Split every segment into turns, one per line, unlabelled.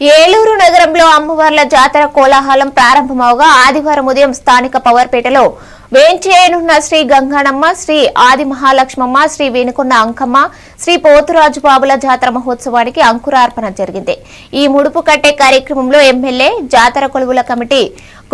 ఏలూరు నగరంలో అమ్మవార్ల జాతర కోలాహలం ప్రారంభమవగా ఆదివారం ఉదయం స్థానిక పవర్పేటలో వేంచేయనున్న శ్రీ గంగాణమ్మ శ్రీ ఆది మహాలక్ష్మమ్మ శ్రీ వేణుకున్న అంకమ్మ శ్రీ పోతురాజు బాబుల జాతర మహోత్సవానికి అంకురార్పణ జరిగింది. ఈ ముడుపు కట్టే కార్యక్రమంలో ఎమ్మెల్యే జాతర కొలువుల కమిటీ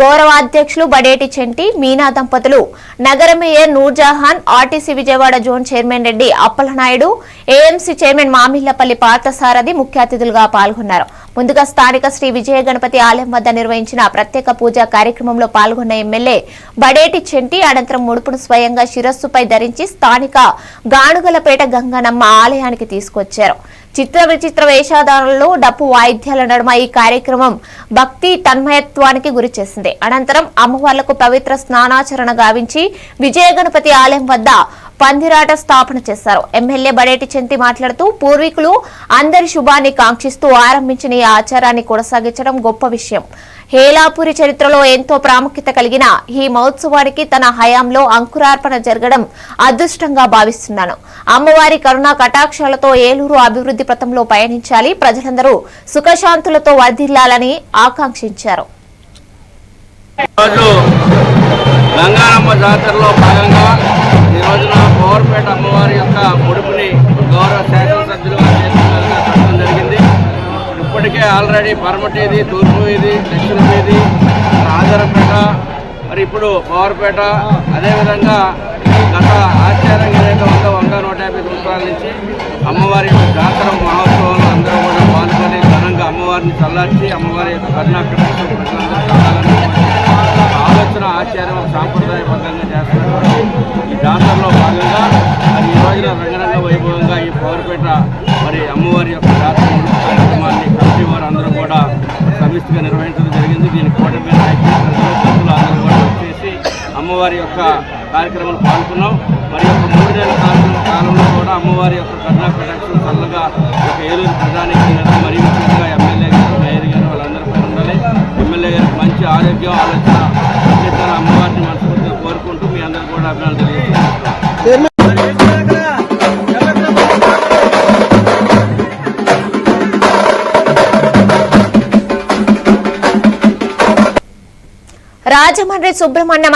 గౌరవాధ్యక్షులు బడేటి చెంటి మీనా దంపతులు నగర mayor Noorjahan RTC Vijayawada zone chairman Reddy Appalanaidu AMC chairman Mamillapalli Parthasarathi ముఖ్య అతిథులుగా పాల్గొన్నారు. ముందుగా స్థానిక శ్రీ విజయ గణపతి ఆలయం వద్ద నిర్వహించిన ప్రత్యేక పూజా కార్యక్రమంలో పాల్గొన్న ఎమ్మెల్యే బడేటి చెంటి అనంతరం ముడుపును స్వయంగా శిరస్సుపై ధరించి స్థానిక గానుగలపేట గంగనమ్మ ఆలయానికి తీసుకొచ్చారు. చిత్ర విచిత్ర వేషధారణలో డప్పు వాయిద్యాల నడుమ ఈ కార్యక్రమం భక్తి తన్మయత్వానికి గురి చేసింది. అనంతరం అమ్మవార్లకు పవిత్ర స్నానాచరణ గావించి విజయ గణపతి ఆలయం వద్ద పందిరాట స్థాపన చేశారు. ఎమ్మెల్యే బడేటి చెంతి మాట్లాడుతూ పూర్వీకులు అందరి శుభాన్ని కాంక్షిస్తూ ఆరంభించిన ఈ ఆచారాన్ని కొనసాగించడం గొప్ప విషయం. హేలాపురి చరిత్రలో ఎంతో ప్రాముఖ్యత కలిగిన ఈ మహోత్సవానికి తన హయాంలో అంకురార్పణ జరగడం అదృష్టంగా భావిస్తున్నాను. అమ్మవారి కరుణా కటాక్షాలతో ఏలూరు అభివృద్ధి పథంలో పయనించాలి ప్రజలందరూ సుఖశాంతులతో వర్ధిల్లాలని ఆకాంక్షించారు.
గంగారమ్మ జాతరలో భాగంగా ఇప్పటికే ఆల్రెడీ పరమటేది తూర్పు ఇది దక్షిణ వీధి ఆధారపేట మరి ఇప్పుడు పవర్పేట అదేవిధంగా గత ఆచారం ఏదైతే ఉందో వంద నూట యాభై సంవత్సరాల నుంచి అమ్మవారి యొక్క జాతర మహోత్సవంలో అందరూ కూడా పాల్గొని ఘనంగా అమ్మవారిని చల్లార్చి అమ్మవారి యొక్క కరుణాకృష్ణ ఆలోచన ఆచారం సాంప్రదాయబద్ధంగా చేస్తున్నటువంటి ఈ జాతరలో భాగంగా మరి ఈ రోజున రంగరంగ వైభవంగా ఈ పవర్పేట మరి అమ్మవారి యొక్క జాతర కార్యక్రమాన్ని సమిష్టిగా నిర్వహించడం జరిగింది. దీనికి కూటమి నాయకులు ప్రజలు అందరూ కూడా వచ్చేసి అమ్మవారి యొక్క కార్యక్రమంలో పాల్గొన్నాం. మరి యొక్క మూడు నెలల కార్యక్రమం కాలంలో కూడా అమ్మవారి యొక్క కరుణా ప్రొడక్షన్ చల్లగా ఒక ఏలూరు ప్రధానికి మరియు ముఖ్యంగా ఎమ్మెల్యే గారు మేయర్ గారు వాళ్ళందరిపై ఉండాలి. ఎమ్మెల్యే గారికి మంచి ఆరోగ్యం ఆలోచన అమ్మవారిని మనస్ఫూర్తిగా కోరుకుంటూ మీ అందరూ కూడా అభినందనలు
రాజమండ్రి సుబ్రహ్మణ్యం